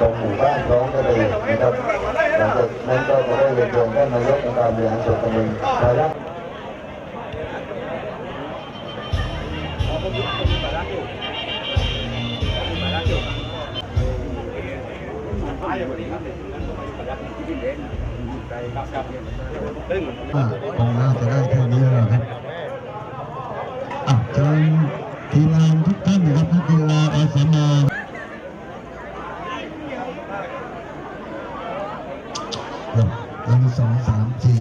ตรงหมู่บ้านร้องทะเลนะครับหลังจากนั้นก็จะได้เรียนเชิญท่านนายกองค์การบริหารส่วนตำบลนายกอ่าคงน่าจะได้ หนึ่งสองสามสี่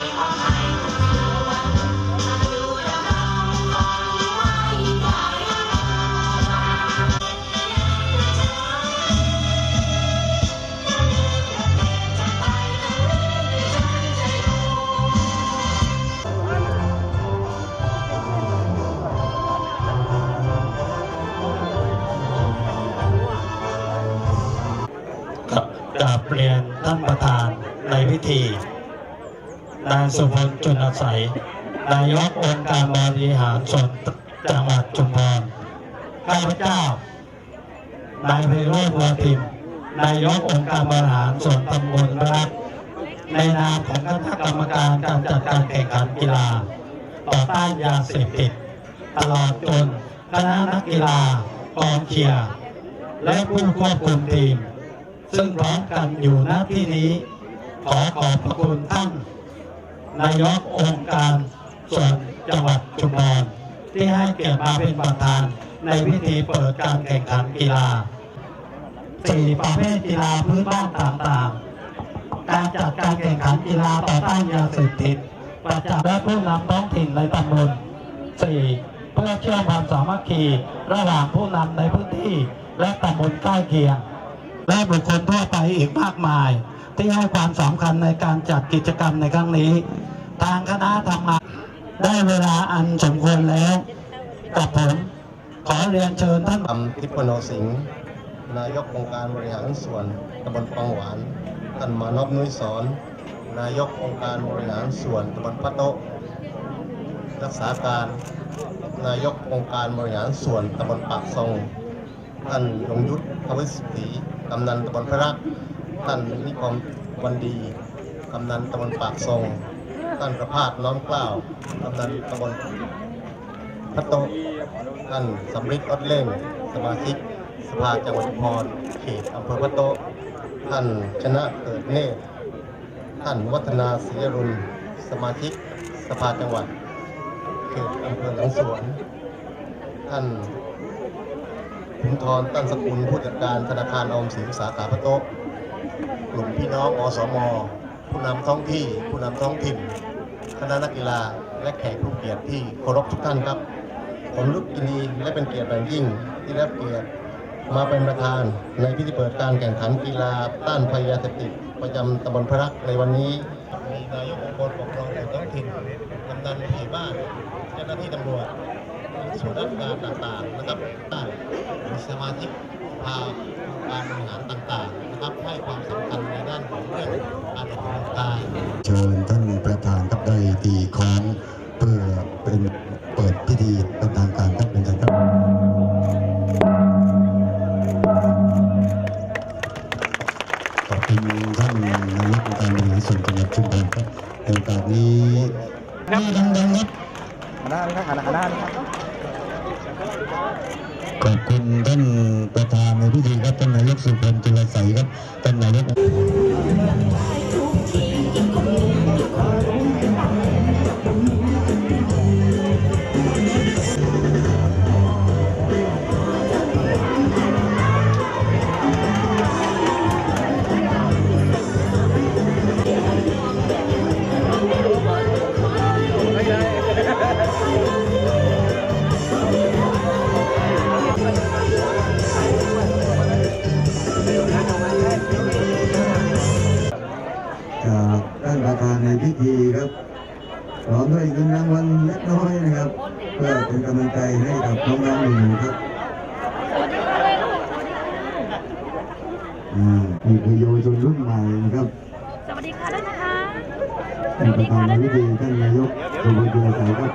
กราบเรียนท่านประธานในพิธี นายสุพลจุนอาศัยนายกองค์การบริหารส่วนจังหวัดชุมพรข้าพเจ้านายไพโรจน์วัวทิมนายกองค์การบริหารส่วนตำบลรักในนามของคณะกรรมการการจัดการแข่งขันกีฬา ต่อต้านยาเสพติดตลอดจนคณะนักกีฬากองเชียร์และผู้ควบคุมทีม ซึ่งพร้อมกันอยู่ณที่นี้ ขอขอบพระคุณท่านนายกองค์การส่วนจังหวัดชุมพรที่ให้เกียรติมาเป็นประธานในพิธีเปิดการแข่งขันกีฬาสี่ประเภทกีฬาพื้นบ้านต่างๆ การจัดการแข่งขันกีฬาต่อต้านยาเสพติดประจำและผู้นำท้องถิ่นในตำบลสี่เพื่อเชื่อมความสามัคคีระหว่างผู้นำในพื้นที่และตำบลใกล้เคียง และบุคคลทั่วไปอีกมากมาย ที่ให้ความสำคัญในการจัดกิจกรรมในครั้งนี้ ทางคณะทำงานได้เวลาอันสมควรแล้วกับผมขอเรียนเชิญท่านทำทิพโนสิงห์นายกองค์การบริหารส่วนตำบลปังหวาน ท่านมานพนุ้ยสอน นายกองค์การบริหารส่วนตำบลพะโตรักษาการ นายกองค์การบริหารส่วนตำบลปากซองท่านยงยุทธภวิสุทธิ กำนันตำบลพระรักท่านนิคมวันดี กำนันตำบลปากซองท่านประพาสน้อมเกล้าวกำนันตำบลพระโตท่านสำริดอดเล่ง สมาชิกสภาจังหวัดพรเขตอำเภอพระโตท่านชนะเกิดเนตรท่านวัฒนาศรีอรุณสมาชิกสภาจังหวัดเขตอำเภอหลังสวน ท่าน ขุนทรตั้นสกุลผู้จัดการธนาคารออมสินสาขาพระโต๊ะกลุ่มพี่น้องอสม ผู้นำท้องที่ ผู้นำท้องถิ่น คณะนักกีฬา และแขกผู้เกียรติที่เคารพทุกท่านครับ ผมรู้ยินดีและเป็นเกียรติอย่างยิ่งที่ได้รับเกียรติมาเป็นประธานในพิธีเปิดการแข่งขันกีฬาต้านภัยยาเสพติดประจำตำบลพระรักในวันนี้ นายกองค์กรปกครองส่วนท้องถิ่นกำนันผู้ใหญ่บ้านเจ้าหน้าที่ตำรวจส่วนราชการต่างๆนะครับได้มีสมาชิกสภาการบริหารต่างๆนะครับให้ความสำคัญในด้านของเรื่องการออกกำลังกาย หารส่วนจังหวัดชุมพรครับในโอกาสนี้นี่ดังๆครับขอบคุณท่านประธานในพิธีครับท่านนายกสุพลจุลใสครับท่านนายก ประธานในพิธีครับพร้อมด้วยเงินรางวัลเล็กน้อยนะครับ เพื่อเป็นกำลังใจให้กับน้องๆหนูๆครับอ่านี่คือเยาวชนรุ่นใหม่นะครับ สวัสดีค่ะด้วยนะคะท่านประธานในพิธีท่านนายกสุวรรณจุลใสครับ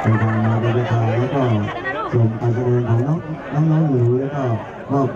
เดินทางมาบริการแล้วก็ชมการแสดงของน้องน้องๆหนูๆแล้วก็มอบ